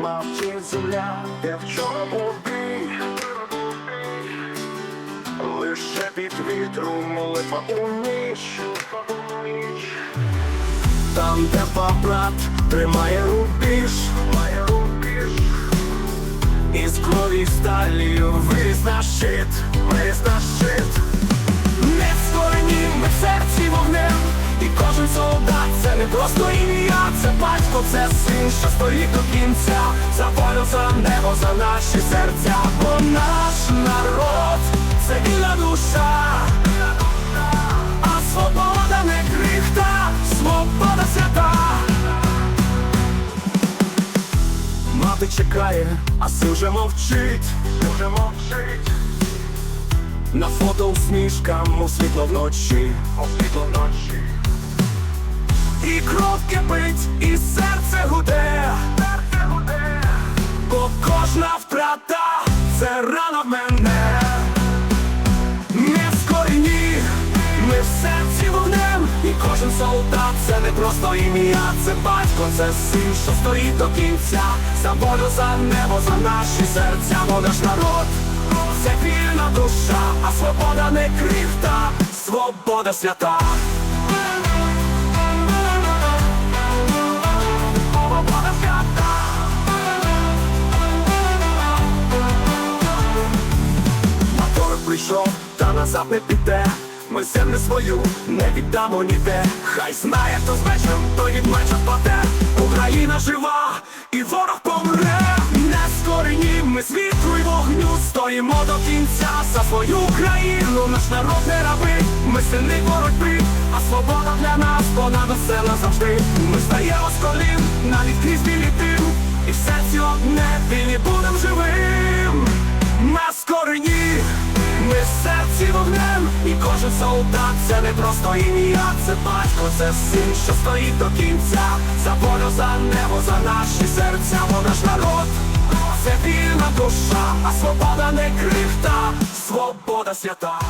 мовчить земля, де вчора був бій. Лише під вітру молитва у ніч. Там, де брат тримає рубіж. Із крові сталію виріс наш щит, виріс наш щит. Не стороні, ми в серці вогнем. І кожен солдат це не просто ім'я, це син, що стоїть до кінця. За волю, за небо, за наші серця. Бо наш народ це вільна душа. А свобода не крихта, свобода свята. Мати чекає, а син вже мовчить, вже мовчить. На фото усмішка, мов світло вночі, мов світло вночі. І кров кипить, втрата це рана в мене. Не в корінні, ми в серці вогнем, і кожен солдат це не просто ім'я, це батько, це син, що стоїть до кінця. За волю, за небо, за наші серця, бо наш народ, це вільна душа, а свобода не крихта, свобода свята. Назад не піде. Ми землю свою не віддамо ніде. Хай знає, хто з мечем, той від меча впаде. Україна жива, і ворог помре. Не скорені, ми світлу й вогню стоїмо до кінця за свою Україну. Наш народ не раби, ми в боротьби, а свобода для нас понад усе назавжди. Ми стаємо з колін, навіть крізь білі тим, кожен солдат це не просто ім'я, це батько, це син, що стоїть до кінця. За волю, за небо, за наші серця, бо наш народ, це вільна душа, а свобода не крихта, свобода свята.